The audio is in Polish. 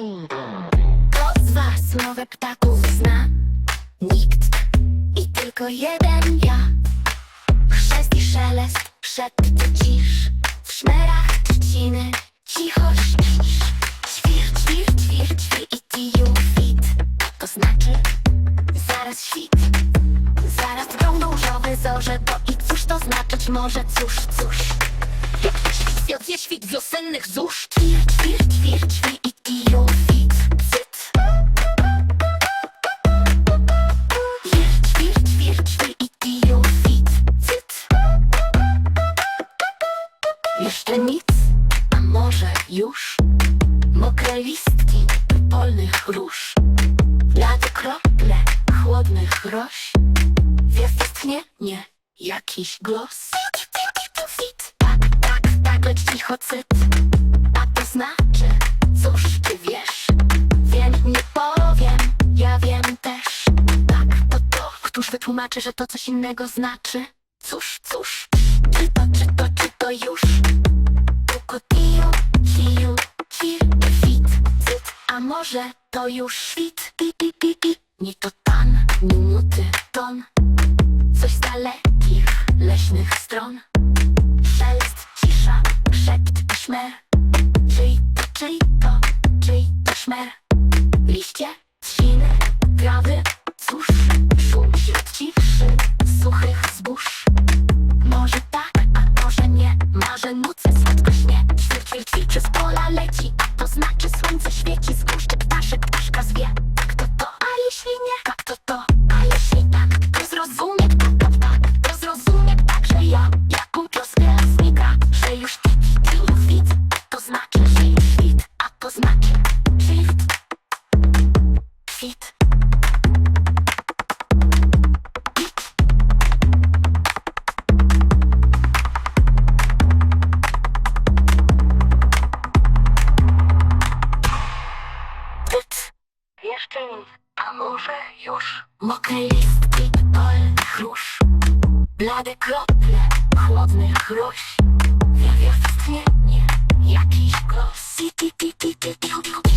Kto z was mowę ptaków zna? Nikt. I tylko jeden ja. Chrzest i szelest, szept cisz W szmerach trzciny, cichość cisz Ćwir, ćwir, ćwir, ćwir i tiju fit. To znaczy zaraz świt. Zaraz drągną żoły zorze Bo i cóż to znaczyć? Może, cóż, cóż. Świt, wiotnie świt wiosennych zórz ćwir, ćwir Jeszcze nic, a może już? Mokre listki polnych róż. Blade krople chłodnych roś. Gwiazd istnie? Nie, jakiś głos. Fit, tak, tak, tak, lecz cicho cyt. A to znaczy, cóż ty wiesz? Wiem, nie powiem, ja wiem też. Tak, to to, któż wytłumaczy, że to coś innego znaczy? Cóż, cóż, Może to już świt, pi, pi, pi, pi Nie to tan, minuty, ton. Coś z dalekich, leśnych stron. Szelest, cisza, szept szmer Czyj to, czyj to, czyj to szmer? Liście, jeszcze. A może już? Mokre listki, polnych róż, blade krople chłodnych roś. Wiewia w jakiś głos. Ti, ti, ti, ti, ti, ti, ti, ti.